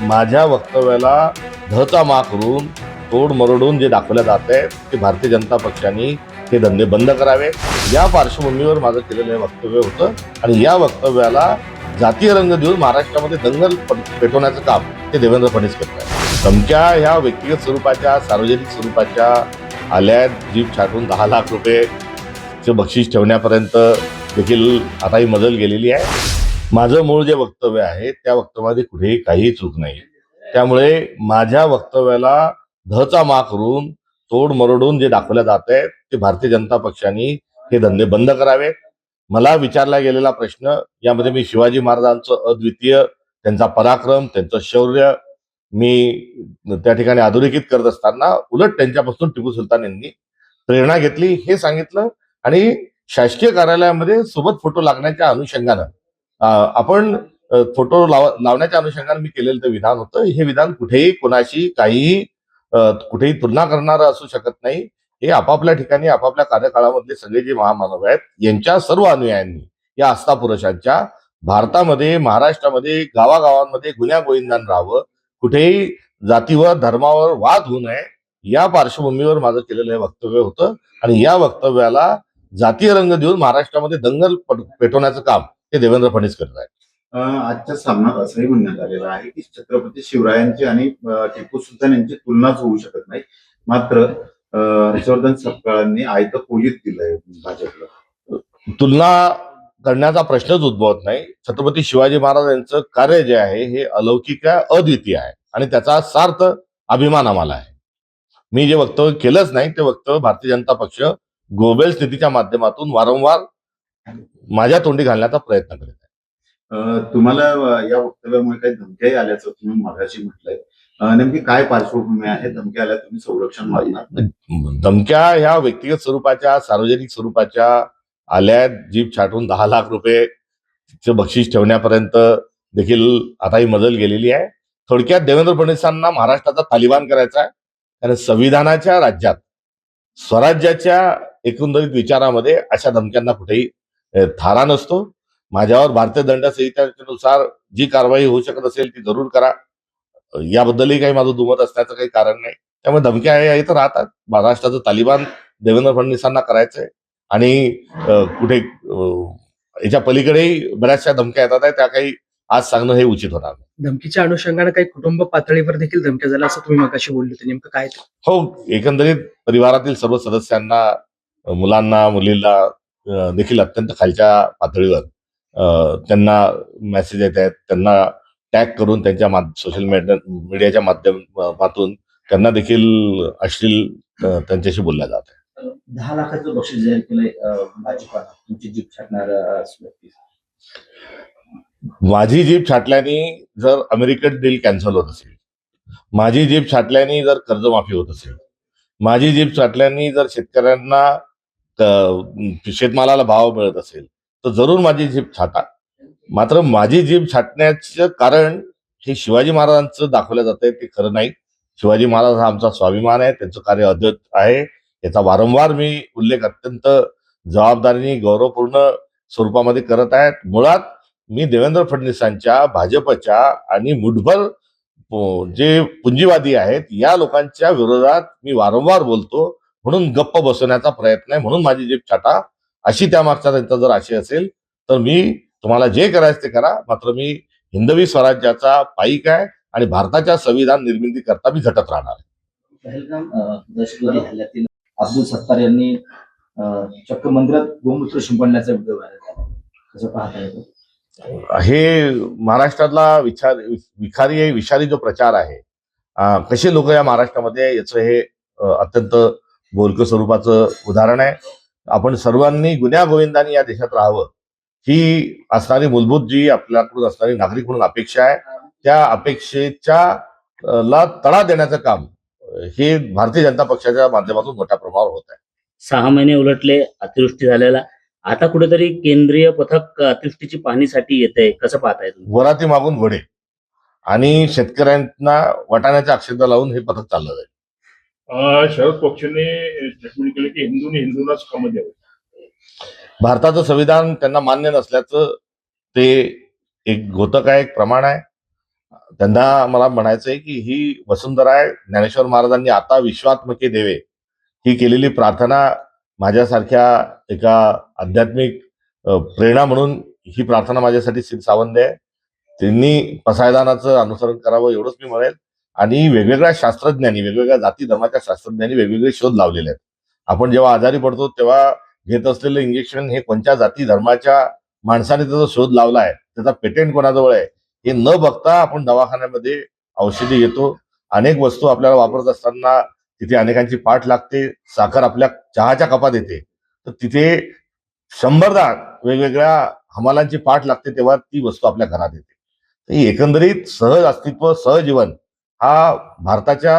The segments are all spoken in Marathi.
माझ्या वक्तव्याला धचा मा करून तोड मरडून जे दाखवलं जात आहे ते भारतीय जनता पक्षाने हे धंदे बंद करावे. या पार्श्वभूमीवर माझं केलेलं हे वक्तव्य होतं आणि या वक्तव्याला जातीय रंग देऊन महाराष्ट्रामध्ये दंगल प- पेटवण्याचं काम ते देवेंद्र फडणवीस करत आहे धमक्या ह्या व्यक्तिगत स्वरूपाच्या सार्वजनिक स्वरूपाच्या आल्यात जीप छाटून दहा लाख रुपये चे बक्षीस ठेवण्यापर्यंत देखील आता ही मजल गेलेली आहे. माझं मूळ जे वक्तव्य आहे त्या वक्तव्यामध्ये कुठेही काहीही चूक नाही. त्यामुळे माझ्या वक्तव्याला धचा मा करून तोड मरडून जे दाखवल्या जात आहे ते भारतीय जनता पक्षाने हे धंदे बंद करावेत. मला विचारला गेलेला प्रश्न यामध्ये मी शिवाजी महाराजांचं अद्वितीय त्यांचा पराक्रम त्यांचं शौर्य मी त्या ठिकाणी अधोरेखित करत असताना उलट त्यांच्यापासून टिपू सुलतान यांनी प्रेरणा घेतली हे सांगितलं. आणि शासकीय कार्यालयामध्ये सोबत फोटो लागण्याच्या अनुषंगानं आपण फोटो लाव लावण्याच्या अनुषंगाने मी केलेलं ते विधान होतं. हे विधान कुठेही कोणाशी काहीही कुठेही तुलना करणारं असू शकत नाही. हे आपापल्या ठिकाणी आपापल्या कार्यकाळामधले सगळे जे महामानव आहेत यांच्या सर्व अनुयायांनी या आस्था पुरुषांच्या भारतामध्ये महाराष्ट्रामध्ये गावागावांमध्ये गुन्ह्या गोविंदान राहावं. कुठेही जातीवर धर्मावर वाद होऊ नये या पार्श्वभूमीवर माझं केलेलं हे वक्तव्य होतं. आणि या वक्तव्याला जातीय रंग देऊन महाराष्ट्रामध्ये दंगल पेटवण्याचं काम हे देवेंद्र फडणवीस करत आहेत आजच्या सामन्यात असंही म्हणण्यात आलेलं आहे की छत्रपती शिवरायांची आणि टिपू सुलतान यांची तुलनाच होऊ शकत नाही. मात्र हर्षवर्धन सपकाळांनी आयतं खोलीत दिलंय भाजपला. तुलना करण्याचा प्रश्नच उद्भवत नाही. छत्रपती शिवाजी महाराज यांचं कार्य जे आहे हे अलौकिक आहे अद्वितीय आहे. आणि त्याचा सार्थ अभिमान आम्हाला आहे. मी जे वक्तव्य केलंच नाही ते वक्तव्य भारतीय जनता पक्ष ग्लोबल स्थितीच्या माध्यमातून वारंवार माझ्या तोंडी घालण्याचा प्रयत्न करीत आहे. तुम्हाला या वक्तव्यामुळे काही धमक्याही आल्याचं तुम्ही मागाशी म्हटलंय. नेमकी काय पार्श्वभूमी आहे? धमक्या आल्या तुम्ही संरक्षण मागणार धमक्या ह्या व्यक्तिगत स्वरूपाच्या सार्वजनिक स्वरूपाच्या आल्या जीप छाटून दहा लाख रुपये बक्षीस ठेवण्यापर्यंत देखील आता ही मजल गेलेली आहे. थोडक्यात देवेंद्र फडणवीसांना महाराष्ट्राचा तालिबान करायचा आहे. कारण संविधानाच्या राज्यात स्वराज्याच्या एकंदरीत विचारामध्ये अशा धमक्यांना कुठेही थारा नसतो. माझ्यावर भारतीय दंड संहितेनुसार जी कारवाई होऊ शकत असेल ती जरूर करा. याबद्दलही काही माझं दुमत असण्याचं काही कारण नाही. त्यामुळे धमक्या या इथं राहतात. महाराष्ट्राचं तालिबान देवेंद्र फडणवीसांना करायचंय. आणि कुठे याच्या पलीकडेही बऱ्याचशा धमक्या येतात आहे. त्या काही आज सांगणं हे उचित होणार. धमकीच्या अनुषंगाने काही कुटुंब पातळीवर देखील धमक्या झाल्या असं तुम्ही मगाशी बोलले होते. नेमकं काय? हो एकंदरीत परिवारातील सर्व सदस्यांना मुलांना मुलींना अ, देखील अत्यंत खालच्या पातळीवर त्यांना मेसेज येत आहेत. त्यांना टॅग करून त्यांच्या सोशल मीडियाच्या माध्यमातून त्यांना देखील अश्लील त्यांच्याशी बोलल्या जात आहे दहा लाखाचं बक्षीस जाहीर केलंय अं, भाजपानं तुमची जीप छाटणार माझी जीप छाटल्याने जर अमेरिकेत डील कॅन्सल होत असेल माझी जीप छाटल्याने जर कर्जमाफी होत असेल माझी जीप छाटल्याने जर शेतकऱ्यांना शेतमालाला भाव मिळत असेल तर जरूर माझी जीभ छाटा. मात्र माझी जीभ छाटण्याचं कारण हे शिवाजी महाराजांचं दाखवलं जात आहे ते खरं नाही. शिवाजी महाराज हा आमचा स्वाभिमान आहे त्यांचं कार्य अद्वत आहे. याचा वारंवार मी उल्लेख अत्यंत जबाबदारीने गौरवपूर्ण स्वरूपामध्ये करत आहेत. मुळात मी देवेंद्र फडणवीसांच्या भाजपच्या आणि मुठभर जे पुंजीवादी आहेत या लोकांच्या विरोधात मी वारंवार बोलतो. म्हणून गप्प बसवण्याचा प्रयत्न आहे. म्हणून माझी जीप छाटा. अशी त्यामागचा त्यांचा जर आशय असेल तर मी तुम्हाला जे करायचं ते करा. मात्र मी हिंदवी स्वराज्याचा पाईक आहे आणि भारताच्या संविधान निर्मिती करता मी झटत राहणार आहे. अब्दुल सत्तार यांनी चक्क मंदिरात गोमूत्र शिंपडण्याचा व्हिडिओ व्हायरल पाहता येतो? हे महाराष्ट्रातला विचार विखारी विषारी जो प्रचार आहे कसे लोक या महाराष्ट्रामध्ये याचं हे अत्यंत बोलकं स्वरूपाचं उदाहरण आहे. आपण सर्वांनी गुन्ह्या गोविंदाने या देशात राहावं. ही असणारी मूलभूत जी आपल्याकडून असणारी नागरिक म्हणून अपेक्षा आहे. त्या अपेक्षेच्या ला तडा देण्याचं काम हे भारतीय जनता पक्षाच्या माध्यमातून मोठ्या प्रमाणावर होत आहे. सहा महिने उलटले अतिवृष्टी झालेला. आता कुठेतरी केंद्रीय पथक अतिवृष्टीची पाहणीसाठी येते कसं पाहताय वराती मागून वडे आणि शेतकऱ्यांना वाटाण्याच्या अक्षता लावून हे पथक चाललं जाईल. शरद पक्षाने स्टेटमेंट केलं की हिंदूंनी हिंदूंनाच कामं द्यावे. भारताचं संविधान त्यांना मान्य नसल्याचं ते एक घोतक आहे एक प्रमाण आहे. त्यांना मला म्हणायचंय की ही वसुंधरा आहे ज्ञानेश्वर महाराजांनी आता विश्वात्मके देवे ही केलेली प्रार्थना माझ्यासारख्या एका आध्यात्मिक प्रेरणा म्हणून ही प्रार्थना माझ्यासाठी श्री सावंत आहे. त्यांनी पसायदानाचं अनुसरण करावं एवढंच मी म्हणेल. आणि वेगवेगळ्या शास्त्रज्ञांनी वेगवेगळ्या जाती धर्माच्या शास्त्रज्ञांनी वेगवेगळे शोध लावलेले आहेत. आपण जेव्हा आजारी पडतो तेव्हा घेत असलेलं इंजेक्शन हे कोणत्या जाती धर्माच्या माणसाने त्याचा शोध लावला आहे त्याचा पेटेंट कोणाजवळ आहे हे न बघता आपण दवाखान्यामध्ये औषधी घेतो. अनेक वस्तू आपल्याला वापरत असताना तिथे अनेकांची पाठ लागते साखर आपल्या चहाच्या कपात येते. तर तिथे शंभरदा वेगवेगळ्या हमालांची पाठ लागते तेव्हा ती वस्तू आपल्या घरात येते. ही एकंदरीत सहज अस्तित्व सहजीवन हा भारताच्या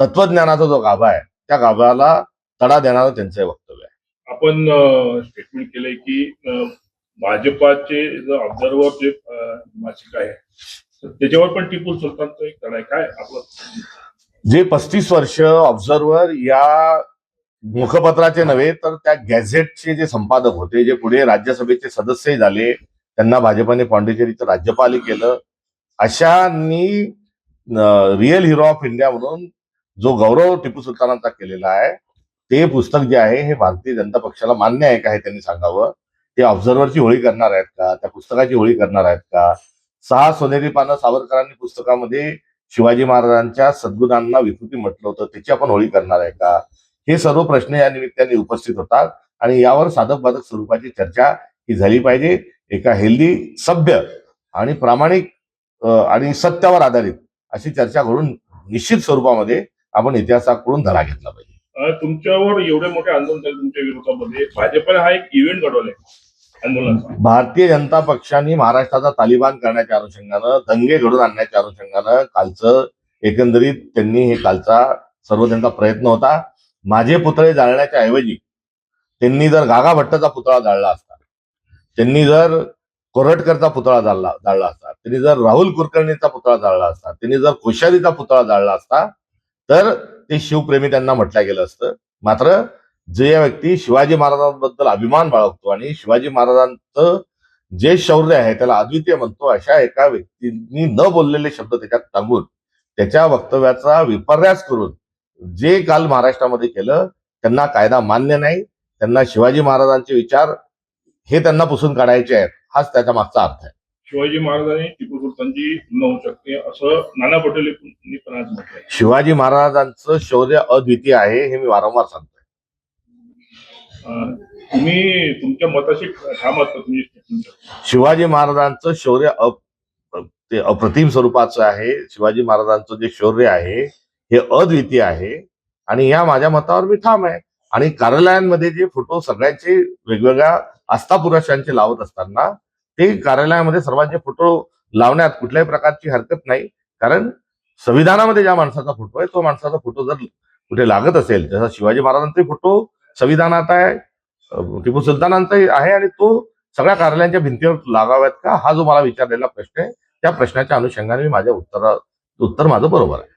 तत्वज्ञानाचा जो गाभा आहे त्या गाभ्याला तडा देणारं त्यांचं वक्तव्य आहे. आपण स्टेटमेंट केलंय की भाजपाचे जो ऑब्झर्वर जे मासिक आहे त्याच्यावर पण टिपू सुलतानचं एक धडा आहे. काय आपलं? जे पस्तीस वर्ष ऑब्झर्वर या मुखपत्राचे नव्हे तर त्या गॅझेटचे जे संपादक होते जे पुढे राज्यसभेचे सदस्यही झाले त्यांना भाजपाने पॉंडिचेरीचं राज्यपालही केलं. अशांनी रिअल हिरो ऑफ इंडिया म्हणून जो गौरव टिपू सुलतानांचा केलेला आहे ते पुस्तक जे आहे हे भारतीय जनता पक्षाला मान्य आहे का हे त्यांनी सांगावं? ते ऑब्झर्वरची होळी करणार आहेत का? त्या पुस्तकाची होळी करणार आहेत का? सहा सोनेरी पानं सावरकरांनी पुस्तकामध्ये शिवाजी महाराजांच्या सद्गुणांना विकृती म्हटलं होतं त्याची आपण होळी करणार आहे का? हे सर्व प्रश्न या निमित्ताने उपस्थित होतात आणि यावर साधक बाधक स्वरूपाची चर्चा ही झाली पाहिजे. एका हेल्दी सभ्य आणि प्रामाणिक आणि सत्यावर आधारित अशी चर्चा करून निश्चित स्वरूपामध्ये आपण इतिहासाकडून धडा घेतला पाहिजे. तुमच्यावर एवढे मोठे आंदोलन झाले तुमच्या विरोधामध्ये. भाजपने हा एक इव्हेंट घडवलाय आंदोलनाचा भारतीय जनता पक्षाने महाराष्ट्राचा तालिबान करण्याच्या अनुषंगानं दंगे घडून आणण्याच्या अनुषंगानं कालचं एकंदरीत त्यांनी हे कालचा सर्व त्यांचा प्रयत्न होता. माझे पुतळे जाळण्याच्या ऐवजी त्यांनी जर गागा भट्टचा पुतळा जाळला असता त्यांनी जर कोरटकरचा पुतळा जाळला जाळला असता. त्यांनी जर राहुल कुलकर्णीचा पुतळा जाळला असता त्यांनी जर कोश्यारीचा पुतळा जाळला असता तर ते शिवप्रेमी त्यांना म्हटलं गेलं असतं. मात्र जे व्यक्ती शिवाजी महाराजांबद्दल अभिमान बाळगतो आणि शिवाजी महाराजांचं जे शौर्य आहे त्याला अद्वितीय म्हणतो अशा एका व्यक्तींनी न बोललेले शब्द त्याच्यात टांगून त्याच्या वक्तव्याचा विपर्यास करून जे काल महाराष्ट्रामध्ये केलं त्यांना कायदा मान्य नाही त्यांना शिवाजी महाराजांचे विचार हे त्यांना पुसून काढायचे आहेत. हाच त्याच्या मागचा अर्थ आहे. शिवाजी महाराजांनी टिपू सुलतानची होऊ शकते असं नाना पटोलेंनी पण आज म्हटलंय शिवाजी महाराजांचं शौर्य अद्वितीय आहे हे मी वारंवार सांगतोय. अ, तुम्ही तुमच्या मताशी ठाम तुम्ही? statement? शिवाजी महाराजांचं शौर्य अप ते अप्रतिम स्वरूपाचं आहे. शिवाजी महाराजांचं जे शौर्य आहे हे अद्वितीय आहे. आणि या माझ्या मतावर मी ठाम आहे. आणि कार्यालयांमध्ये जे फोटो सगळ्यांचे वेगवेगळ्या आस्थापुरुषांचे लावत असताना ते कार्यालयामध्ये सर्वांचे फोटो लावण्यात कुठल्याही प्रकारची हरकत नाही. कारण संविधानामध्ये ज्या माणसाचा फोटो आहे तो माणसाचा फोटो जर कुठे लागत असेल जसा शिवाजी महाराजांचे फोटो संविधानात आहे टिपू सुलतानांचाही आहे आणि तो सगळ्या कार्यालयांच्या भिंतीवर लागाव्यात का? हा जो मला विचारलेला प्रश्न आहे त्या प्रश्नाच्या अनुषंगाने मी माझ्या उत्तरा उत्तर माझं बरोबर आहे.